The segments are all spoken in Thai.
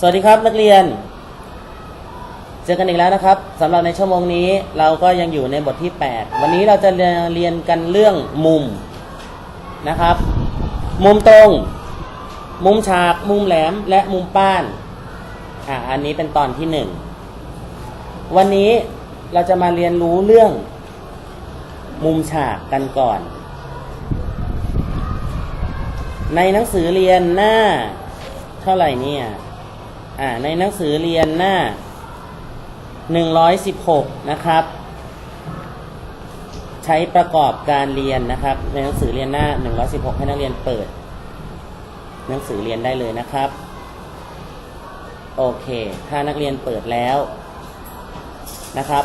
สวัสดีครับนักเรียน เจอกันอีกแล้วนะครับสำหรับในชั่วโมงนี้เราก็ยังอยู่ในบทที่ 8 วันนี้เราจะเรียนกันเรื่องมุมนะครับ มุมตรง มุมฉาก มุมแหลม และมุมป้านอ่าอันนี้เป็นตอนที่หนึ่งวันนี้เราจะมาเรียนรู้เรื่อง มุมฉากกันก่อน ในหนังสือเรียนหน้า เท่าไหร่เนี่ย อ่าในหนังสือเรียนหน้า 116 นะครับ ใช้ประกอบการเรียนนะครับ ในหนังสือเรียนหน้า 116 ให้นักเรียนเปิด หนังสือเรียนได้เลยนะครับ โอเค ถ้านักเรียนเปิดแล้วนะครับ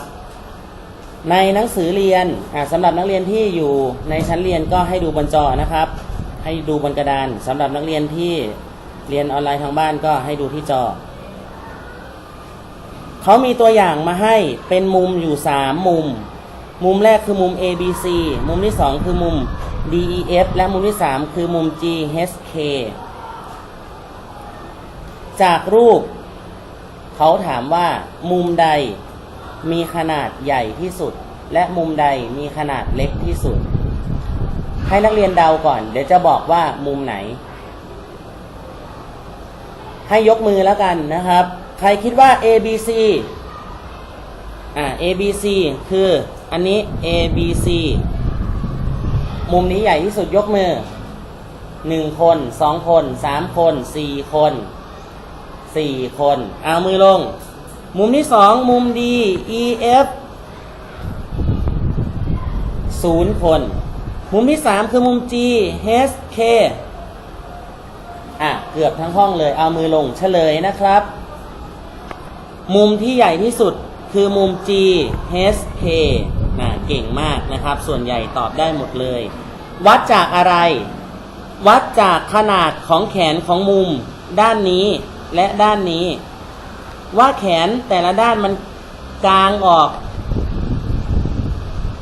ในหนังสือเรียนสำหรับนักเรียนที่อยู่ในชั้นเรียนก็ให้ดูบนจอนะครับ ให้ดูบนกระดานสำหรับนักเรียนที่ เรียนออนไลน์ทางบ้านก็ให้ดูที่จอ เขามีตัวอย่างมาให้เป็นมุมอยู่สามมุม มุมแรกคือมุม A B C มุมที่สองคือมุม D E F และมุมที่สามคือมุม G H K จากรูป เขาถามว่ามุมใดมีขนาดใหญ่ที่สุด และมุมใดมีขนาดเล็กที่สุด ให้นักเรียนเดาก่อน เดี๋ยวจะบอกว่ามุมไหน ให้ยกมือแล้วกันนะครับ ใครคิดว่า A B C อ่า A B C คืออันนี้ A B C มุมนี้ใหญ่ที่สุดยกมือหนึ่งคนสองคนสามคนสี่คนสี่คนเอามือลง มุมที่สองมุม D E F ศูนย์คน มุมที่สามคือมุม G H K เกือบทั้งห้องเลย เอามือลงเฉลยนะครับ มุมที่ใหญ่ที่สุดคือมุม G H K นะเก่งมากนะครับ ส่วนใหญ่ตอบได้หมดเลย วัดจากอะไร วัดจากขนาดของแขนของมุมด้านนี้และด้านนี้ ว่าแขนแต่ละด้านมันกลางออก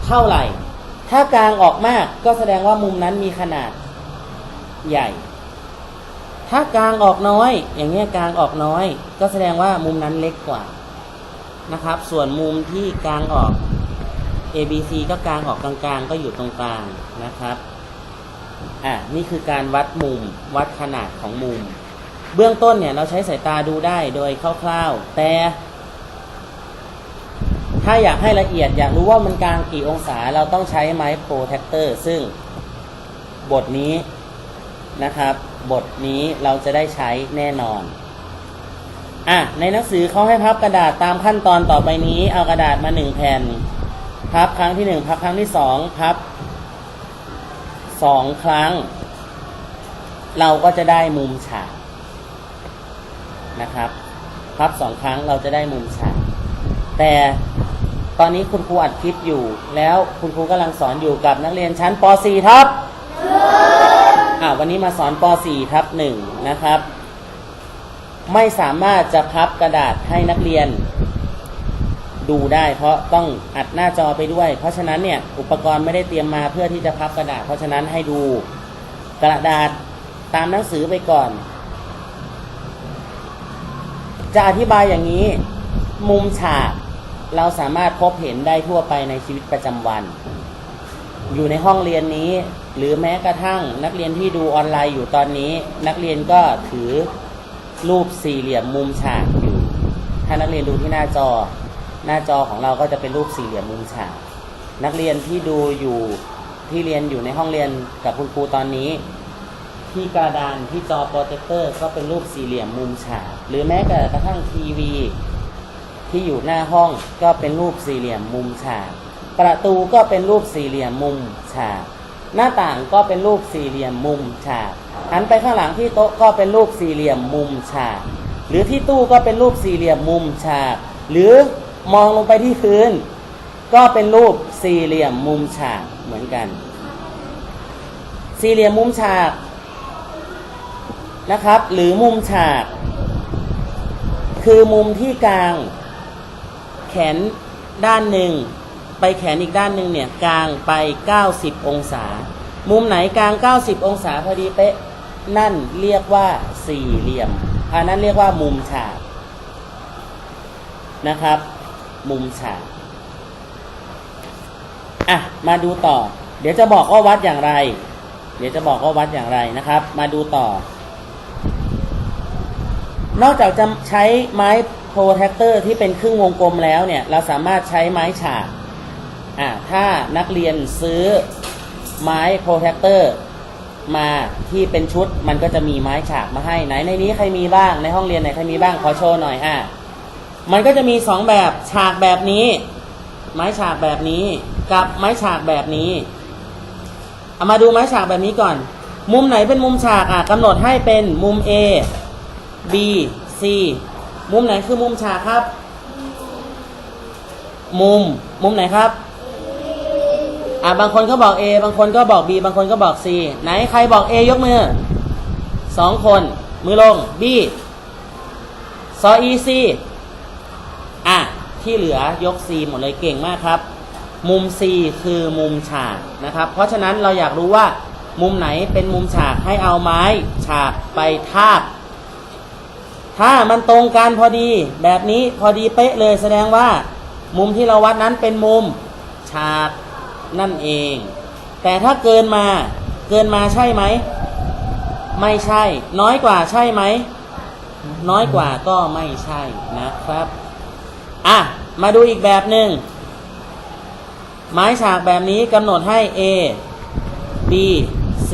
เท่าไหร่ ถ้ากลางออกมากก็แสดงว่ามุมนั้นมีขนาดใหญ่ ถ้ากลางออกน้อย อย่างเงี้ยกลางออกน้อย ก็แสดงว่ามุมนั้นเล็กกว่านะครับ ส่วนมุมที่กลางออก A B C ก็กลางออกกลางๆ ก็อยู่ตรงกลางนะครับอะนี่คือการวัดมุมวัดขนาดของมุม เบื้องต้นเนี่ยเราใช้สายตาดูได้โดยคร่าวๆ แต่ ถ้าอยากให้ละเอียดอยากรู้ว่ามันกลางกี่องศาเราต้องใช้ไม้โปรแทคเตอร์ซึ่งบทนี้นะครับ บทนี้เราจะได้ใช้แน่นอน อะ ในหนังสือเขาให้พับกระดาษตามขั้นตอนต่อไปนี้ เอากระดาษมาหนึ่งแผ่น พับครั้งที่หนึ่งพับครั้งที่สองพับสองครั้ง เราก็จะได้มุมฉากนะครับ พับสองครั้งเราจะได้มุมฉากแต่ตอนนี้คุณครูอัดคลิปอยู่ แล้วคุณครูกำลังสอนอยู่กับนักเรียนชั้นป .4 ทับ อ่าวันนี้มาสอนป .4 ทับหนึ่งนะครับ ไม่สามารถจะพับกระดาษให้นักเรียนดูได้ เพราะต้องอัดหน้าจอไปด้วย เพราะฉะนั้นเนี่ยอุปกรณ์ไม่ได้เตรียมมาเพื่อที่จะพับกระดาษ เพราะฉะนั้นให้ดูกระดาษตามหนังสือไปก่อน จะอธิบายอย่างนี้ มุมฉากเราสามารถพบเห็นได้ทั่วไปในชีวิตประจำวัน อยู่ในห้องเรียนนี้ หรือแม้กระทั่งนักเรียนที่ดูออนไลน์อยู่ตอนนี้ นักเรียนก็ถือรูปสี่เหลี่ยมมุมฉากอยู่ ถ้านักเรียนดูที่หน้าจอ หน้าจอของเราก็จะเป็นรูปสี่เหลี่ยมมุมฉาก นักเรียนที่ดูอยู่ที่เรียนอยู่ในห้องเรียนกับคุณครูตอนนี้ ที่กระดานที่จอโปรเจคเตอร์ก็เป็นรูปสี่เหลี่ยมมุมฉาก หรือแม้กระทั่งทีวีที่อยู่หน้าห้องก็เป็นรูปสี่เหลี่ยมมุมฉาก ประตูก็เป็นรูปสี่เหลี่ยมมุมฉาก หน้าต่างก็เป็นรูปสี่เหลี่ยมมุมฉากหันไปข้างหลังที่โต๊ะก็เป็นรูปสี่เหลี่ยมมุมฉาก หรือที่ตู้ก็เป็นรูปสี่เหลี่ยมมุมฉาก หรือมองลงไปที่พื้น ก็เป็นรูปสี่เหลี่ยมมุมฉากเหมือนกัน สี่เหลี่ยมมุมฉากนะครับ หรือมุมฉาก คือมุมที่กลาง แขนด้านหนึ่ง ไปแขนอีกด้านหนึ่งเนี่ยกลางไป 90 องศา มุมไหนกลาง 90 องศาพอดีเป๊ะ นั่นเรียกว่าสี่เหลี่ยมอันนั้นเรียกว่ามุมฉากนะครับ มุมฉากอะมาดูต่อ เดี๋ยวจะบอกว่าวัดอย่างไร เดี๋ยวจะบอกว่าวัดอย่างไรนะครับ มาดูต่อ นอกจากจะใช้ไม้โปรเทคเตอร์ที่เป็นครึ่งวงกลมแล้วเนี่ย เราสามารถใช้ไม้ฉาก อ่าถ้านักเรียนซื้อไม้โปรเทคเตอร์มาที่เป็นชุดมันก็จะมีไม้ฉากมาให้ไหนในนี้ใครมีบ้างในห้องเรียนไหนใครมีบ้างขอโชว์หน่อยอะมันก็จะมีสองแบบฉากแบบนี้ ไม้ฉากแบบนี้กับไม้ฉากแบบนี้เอามาดูไม้ฉากแบบนี้ก่อน มุมไหนเป็นมุมฉากอะกำหนดให้เป็นมุม A B C มุมไหนคือมุมฉากครับ มุม มุมไหนครับ อ่าบางคนก็บอก A บางคนก็บอก B บางคนก็บอก C ไหนใครบอก A ยกมือสองคน มือลง B ซอ E C อะที่เหลือยก C หมดเลยเก่งมากครับ มุม C คือมุมฉากนะครับ เพราะฉะนั้นเราอยากรู้ว่ามุมไหนเป็นมุมฉากให้เอาไม้ฉากไปทาบ ถ้ามันตรงกันพอดี แบบนี้พอดีเป๊ะเลยแสดงว่า มุมที่เราวัดนั้นเป็นมุมฉาก นั่นเอง แต่ถ้าเกินมาเกินมาใช่ไหม ไม่ใช่ น้อยกว่าใช่ไหม น้อยกว่าก็ไม่ใช่นะครับ อะ มาดูอีกแบบหนึ่งไม้ฉากแบบนี้กำหนดให้ A B C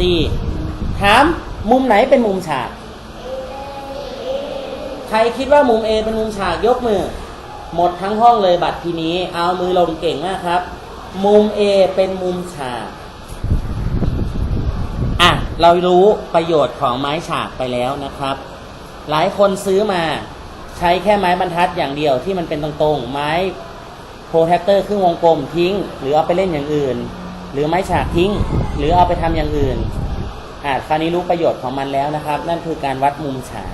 ถามมุมไหนเป็นมุมฉาก ใครคิดว่ามุม A เป็นมุมฉากยกมือ หมดทั้งห้องเลยบัตรทีนี้ เอามือลงเก่งมากครับ มุม A เป็นมุมฉากอะ เรารู้ประโยชน์ของไม้ฉากไปแล้วนะครับ หลายคนซื้อมาใช้แค่ไม้บรรทัดอย่างเดียวที่มันเป็นตรงๆ ไม้โปรเทคเตอร์ครึ่งวงกลมทิ้ง หรือเอาไปเล่นอย่างอื่น หรือไม้ฉากทิ้ง หรือเอาไปทำอย่างอื่นอะคราวนี้รู้ประโยชน์ของมันแล้วนะครับ นั่นคือการวัดมุมฉาก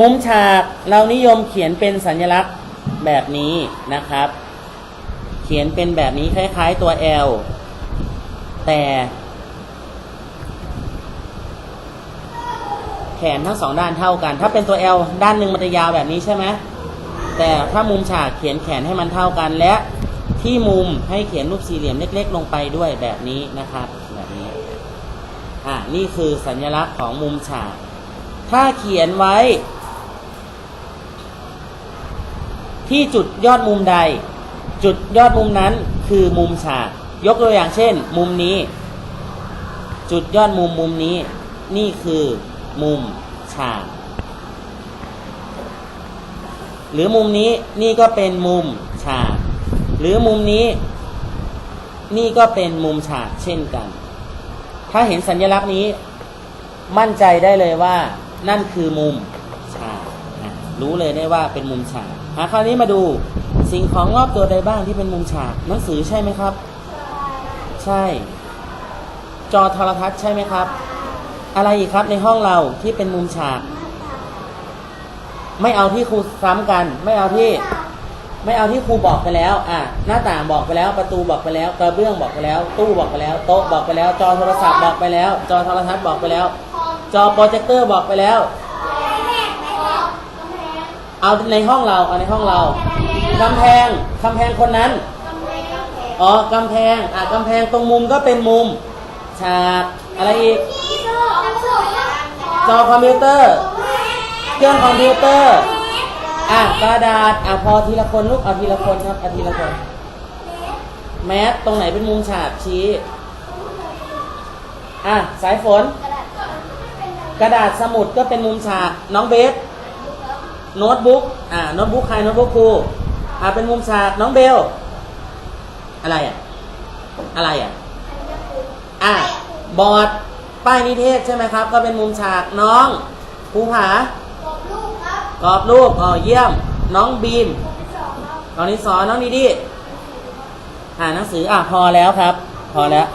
มุมฉากเรานิยมเขียนเป็นสัญลักษณ์แบบนี้นะครับ ขียนเป็นแบบนี้คล้ายๆตัว L แต่ แขนทั้งสองด้านเท่ากัน ถ้าเป็นตัว L ด้านหนึ่งมันจะยาวแบบนี้ใช่ไหมแต่ถ้ามุมฉากเขียนแขนให้มันเท่ากันและที่มุมให้เขียนรูปสี่เหลี่ยมเล็ก ๆ ลงไปด้วยแบบนี้นะครับแบบนี้อ่านี่คือสัญลักษณ์ของมุมฉาก ถ้าเขียนไว้ ที่จุดยอดมุมใด จุดยอดมุมนั้นคือมุมฉาก ยกตัวอย่างเช่น มุมนี้ จุดยอดมุมมุมนี้ นี่คือมุมฉาก หรือมุมนี้นี่ก็เป็นมุมฉาก หรือมุมนี้ นี่ก็เป็นมุมฉากเช่นกัน ถ้าเห็นสัญลักษณ์นี้ มั่นใจได้เลยว่า นั่นคือมุมฉาก รู้เลยได้ว่าเป็นมุมฉากคราวนี้มาดู สิ่งของรอบตัวใดบ้างที่เป็นมุมฉากหนังสือใช่ไหมครับ ใช่ จอโทรทัศน์ใช่ไหมครับ อะไรอีกครับในห้องเราที่เป็นมุมฉาก ไม่เอาที่ครูซ้ำกัน ไม่เอาที่ ไม่เอาที่ครูบอกไปแล้ว อะ หน้าต่างบอกไปแล้ว ประตูบอกไปแล้วกระเบื้องบอกไปแล้ว ตู้บอกไปแล้ว โต๊ะบอกไปแล้ว จอโทรศัพท์บอกไปแล้ว จอโทรทัศน์บอกไปแล้ว จอโปรเจคเตอร์บอกไปแล้ว เอาในห้องเราเอาในห้องเรา กำแพงกำแพงคนนั้น อ๋อกำแพง อะกำแพงตรงมุมก็เป็นมุม ฉากอะไรอีก จอคอมพิวเตอร์ เครื่องคอมพิวเตอร์ อะกระดาษ อะพอทีละคนลูก เอาทีละคนครับ เอาทีละคน แมสตรงไหนเป็นมุมฉากชี้ อะสายฝน กระดาษสมุดก็เป็นมุมฉาก น้องเบสโน้ตบุ๊ก อ่า โน้ตบุ๊กใคร โน้ตบุ๊กครู อ่าเป็นมุมฉากน้องเบล อะไรอะ อะไรอะ อะ บอร์ดป้ายนิเทศใช่ไหมครับ ก็เป็นมุมฉากน้องภูผากรอบรูปอ๋อเยี่ยม น้องบีมตอนนี้สอนน้องดีดีอ่านหนังสืออะพอแล้วครับ พอแล้ว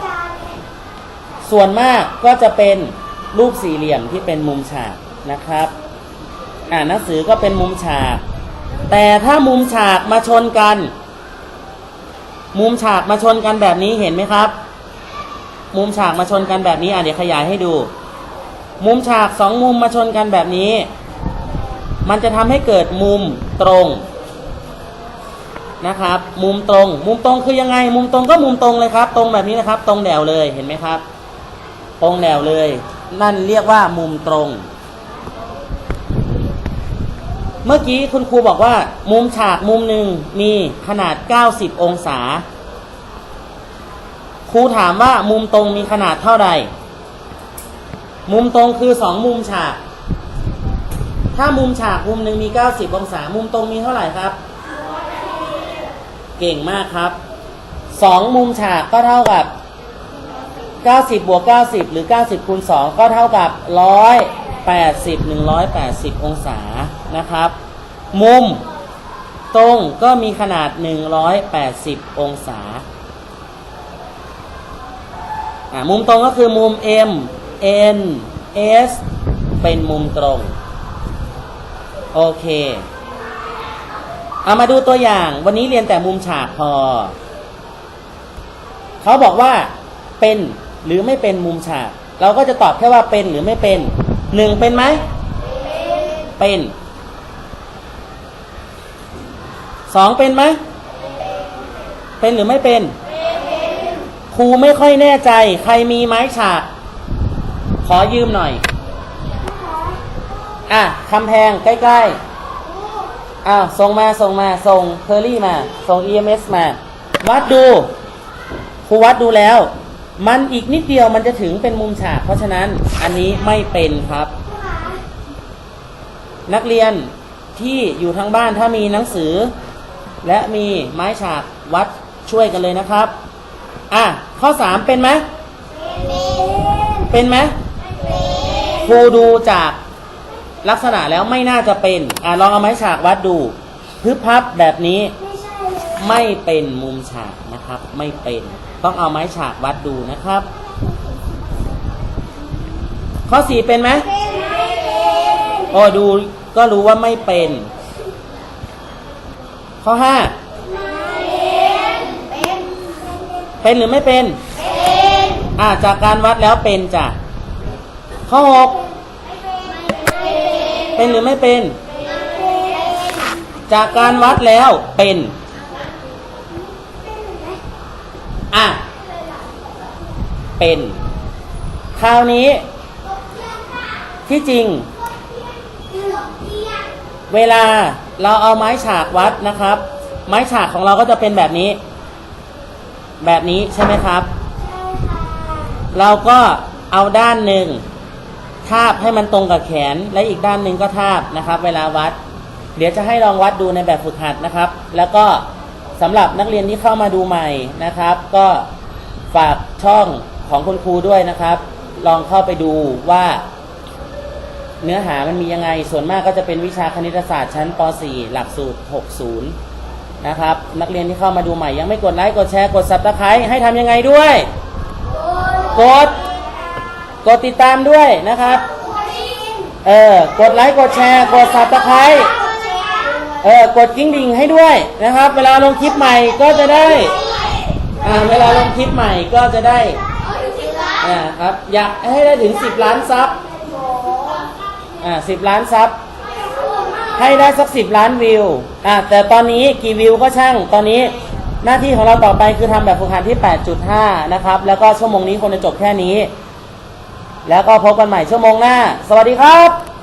ส่วนมากก็จะเป็นรูปสี่เหลี่ยมที่เป็นมุมฉากนะครับ อ่านหนังสือก็เป็นมุมฉาก แต่ถ้ามุมฉากมาชนกัน มุมฉากมาชนกันแบบนี้เห็นไหมครับ มุมฉากมาชนกันแบบนี้อะเดี๋ยวขยายให้ดู มุมฉากสองมุมมาชนกันแบบนี้ มันจะทำให้เกิดมุมตรงนะครับ มุมตรง มุมตรงคือยังไง มุมตรงก็มุมตรงเลยครับ ตรงแบบนี้นะครับ ตรงแนวเลยเห็นไหมครับ ตรงแนวเลย นั่นเรียกว่ามุมตรง เมื่อกี้คุณครูบอกว่า มุมฉากมุมหนึ่งมีขนาด 90 องศา ครูถามว่ามุมตรงมีขนาดเท่าใด มุมตรงคือสองมุมฉาก ถ้ามุมฉากมุมหนึ่งมี 90 องศา มุมตรงมีเท่าไหร่ครับ เก่งมากครับสองมุมฉากก็เท่ากับ 90 บวก 90 หรือ 90คูณ2ก็เท่ากับ 100 80 180 องศานะครับ มุมตรงก็มีขนาด 180 องศาอ่ามุมตรงก็คือมุม M N S เป็นมุมตรง โอเค เอามาดูตัวอย่าง วันนี้เรียนแต่มุมฉากพอ เขาบอกว่าเป็นหรือไม่เป็นมุมฉาก เราก็จะตอบแค่ว่าเป็นหรือไม่เป็น หนึ่งเป็นไหม เป็นสองเป็นไหม เป็นหรือไม่เป็น ครูไม่ค่อยแน่ใจ ใครมีไม้ฉากขอยืมหน่อย อะคำแพงใกล้ๆ อ้าว ส่งมา ส่งมา ส่งเคอรี่มา ส่ง EMS มา วัดดู ครูวัดดูแล้ว มันอีกนิดเดียวมันจะถึงเป็นมุมฉาก เพราะฉะนั้นอันนี้ไม่เป็นครับ นักเรียนที่อยู่ทางบ้านถ้ามีหนังสือ และมีไม้ฉากวัดช่วยกันเลยนะครับ อะ ข้อสามเป็นไหม เป็นไหมครูดูจากลักษณะแล้วไม่น่าจะเป็น อะ ลองเอาไม้ฉากวัดดูพึบพับแบบนี้ไม่เป็นมุมฉากนะครับ ไม่เป็น ต้องเอาไม้ฉากวัดดูนะครับ ข้อสี่เป็นไหมโอ้ดูก็รู้ว่าไม่เป็น ข้อห้าเป็นหรือไม่เป็นอ่าจากการวัดแล้วเป็นจ้ะข้อหกเป็นหรือไม่เป็น จากการวัดแล้วเป็น อะ เป็น คราวนี้ ที่จริง เวลาเราเอาไม้ฉากวัดนะครับ ไม้ฉากของเราก็จะเป็นแบบนี้ แบบนี้ใช่ไหมครับ เราก็เอาด้านหนึ่งทาบให้มันตรงกับแขน และอีกด้านหนึ่งก็ทาบนะครับ เวลาวัด เดี๋ยวจะให้ลองวัดดูในแบบฝึกหัดนะครับ แล้วก็สำหรับนักเรียนที่เข้ามาดูใหม่นะครับ ก็ฝากช่อง ของคุณครูด้วยนะครับ ลองเข้าไปดูว่า เนื้อหามันมียังไง ส่วนมากก็จะเป็นวิชาคณิตศาสตร์ชั้นป .4 หลักสูตร 60 นะครับ นักเรียนที่เข้ามาดูใหม่ ยังไม่กดไลค์กดแชร์กด subscribe ให้ทำยังไงด้วย กด กดติดตามด้วยนะครับ เออ กดไลค์กดแชร์กด subscribe เออกดกิ้งดิ่งให้ด้วยนะครับ เวลาลงคลิปใหม่ก็จะได้ อ่า เวลาลงคลิปใหม่ก็จะได้ อ่าครับอยากให้ได้ถึง10ล้านซับอ่าสิบล้านซับให้ได้สัก10ล้านวิวอ่าแต่ตอนนี้กี่วิวก็ช่างตอนนี้หน้าที่ของเราต่อไปคือทำแบบฝึกหัดที่ 8.5 นะครับ แล้วก็ชั่วโมงนี้คงจะจบแค่นี้ แล้วก็พบกันใหม่ชั่วโมงหน้า สวัสดีครับ